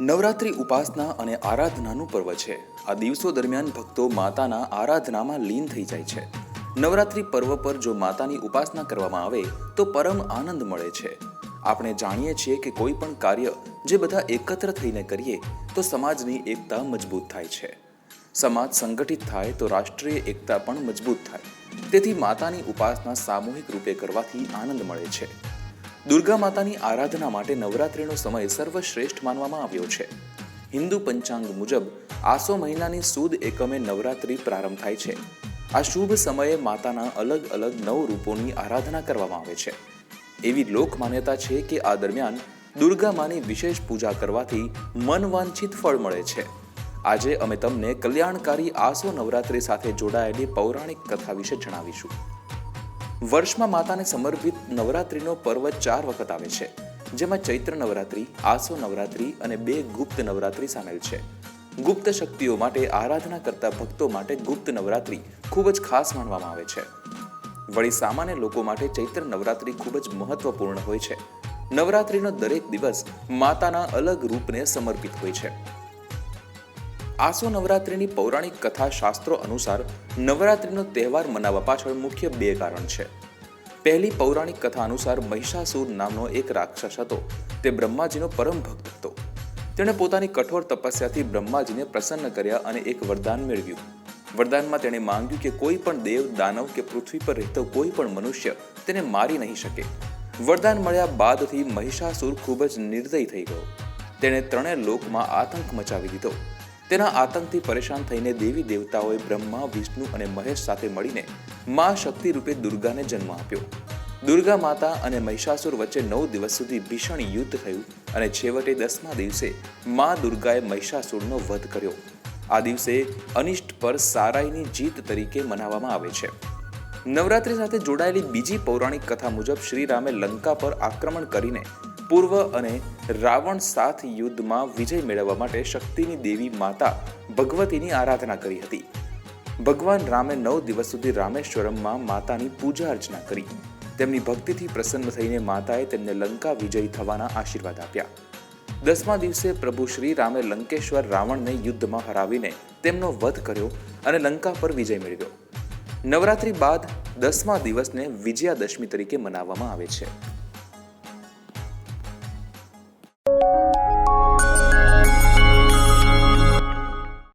નવરાત્રિ ઉપાસના અને આરાધનાનું પર્વ છે. આ દિવસો દરમિયાન ભક્તો માતાના આરાધનામાં લીન થઈ જાય છે. નવરાત્રિ પર્વ પર જો માતાની ઉપાસના કરવામાં આવે, તો પરમ આનંદ મળે છે. આપણે જાણીએ છીએ કે કોઈ પણ કાર્ય જે બધા એકત્ર થઈને કરીએ, તો સમાજની એકતા મજબૂત થાય છે. સમાજ સંગઠિત થાય, તો રાષ્ટ્રીય એકતા પણ મજબૂત થાય. તેથી માતાની ઉપાસના સામૂહિક રૂપે કરવાથી આનંદ મળે છે. દુર્ગા માતાની આરાધના માટે નવરાત્રિનો સમય સર્વશ્રેષ્ઠ માનવામાં આવ્યો છે. હિન્દુ પંચાંગ મુજબ આસો મહિનાની સુદ એકમે નવરાત્રિ પ્રારંભ થાય છે. આ શુભ સમયે માતાના અલગ અલગ નવ રૂપોની આરાધના કરવામાં આવે છે. એવી લોક માન્યતા છે કે આ દરમિયાન દુર્ગા માની વિશેષ પૂજા કરવાથી મનવાંછિત ફળ મળે છે. આજે અમે તમને કલ્યાણકારી આસો નવરાત્રિ સાથે જોડાયેલી પૌરાણિક કથા વિશે જણાવીશું. વર્ષમાં માતાને સમર્પિત નવરાત્રિનો પર્વ ચાર વખત આવે છે, જેમાં ચૈત્ર નવરાત્રિ, આસો નવરાત્રિ અને બે ગુપ્ત નવરાત્રિ સામેલ છે. ગુપ્ત શક્તિઓ માટે આરાધના કરતા ભક્તો માટે ગુપ્ત નવરાત્રિ ખૂબ જ ખાસ માનવામાં આવે છે. વળી સામાન્ય લોકો માટે ચૈત્ર નવરાત્રિ ખૂબ જ મહત્વપૂર્ણ હોય છે. નવરાત્રિનો દરેક દિવસ માતાના અલગ રૂપને સમર્પિત હોય છે. આસો નવરાત્રિની પૌરાણિક કથા શાસ્ત્રો અનુસાર નવરાત્રિનો તહેવાર મનાવવા પાછળ મુખ્ય બે કારણ છે. પહેલી પૌરાણિક કથા અનુસાર મહિષાસુર નામનો એક રાક્ષસ હતો. તે બ્રહ્માજીનો પરમ ભક્ત હતો. તેણે પોતાની કઠોર તપસ્યાથી બ્રહ્માજીને પ્રસન્ન કર્યા અને એક વરદાન મેળવ્યું. વરદાનમાં તેણે માંગ્યું કે કોઈ પણ દેવ, દાનવ કે પૃથ્વી પર રહેતો કોઈ પણ મનુષ્ય તેને મારી નહીં શકે. વરદાન મળ્યા બાદથી મહિષાસુર ખૂબ જ નિર્દય થઈ ગયો. તેણે ત્રણેય લોકમાં આતંક મચાવી દીધો. તેના આતંકથી પરેશાન થઈને દેવી દેવતાઓએ બ્રહ્મા, વિષ્ણુ અને મહેશ સાથે મળીને મા શક્તિ રૂપે દુર્ગાને જન્મ આપ્યો. દુર્ગા માતા અને મહિષાસુર વચ્ચે નવ દિવસ સુધી ભીષણ યુદ્ધ થયું અને છેવટે દસમા દિવસે મા દુર્ગાએ મહિષાસુરનો વધ કર્યો. આ દિવસે અનિષ્ટ પર સારાઈની જીત તરીકે મનાવવામાં આવે છે. નવરાત્રી સાથે જોડાયેલી બીજી પૌરાણિક કથા મુજબ શ્રીરામે લંકા પર આક્રમણ કરીને પૂર્વ અને રાવણ સાથ યુદ્ધમાં વિજય મેળવવા માટે શક્તિની દેવી માતા ભગવતીની આરાધના કરી હતી. ભગવાન રામે નવ દિવસ સુધી રામેશ્વરમમાં માતાની પૂજા અર્ચના કરી. તેમની ભક્તિથી પ્રસન્ન થઈને માતાએ તેમને લંકા વિજય થવાના આશીર્વાદ આપ્યા. દસમા દિવસે પ્રભુ શ્રી રામે લંકેશ્વર રાવણને યુદ્ધમાં હરાવીને તેમનો વધ કર્યો અને લંકા પર વિજય મેળવ્યો. નવરાત્રી બાદ દસમા દિવસને વિજયાદશમી તરીકે મનાવવામાં આવે છે.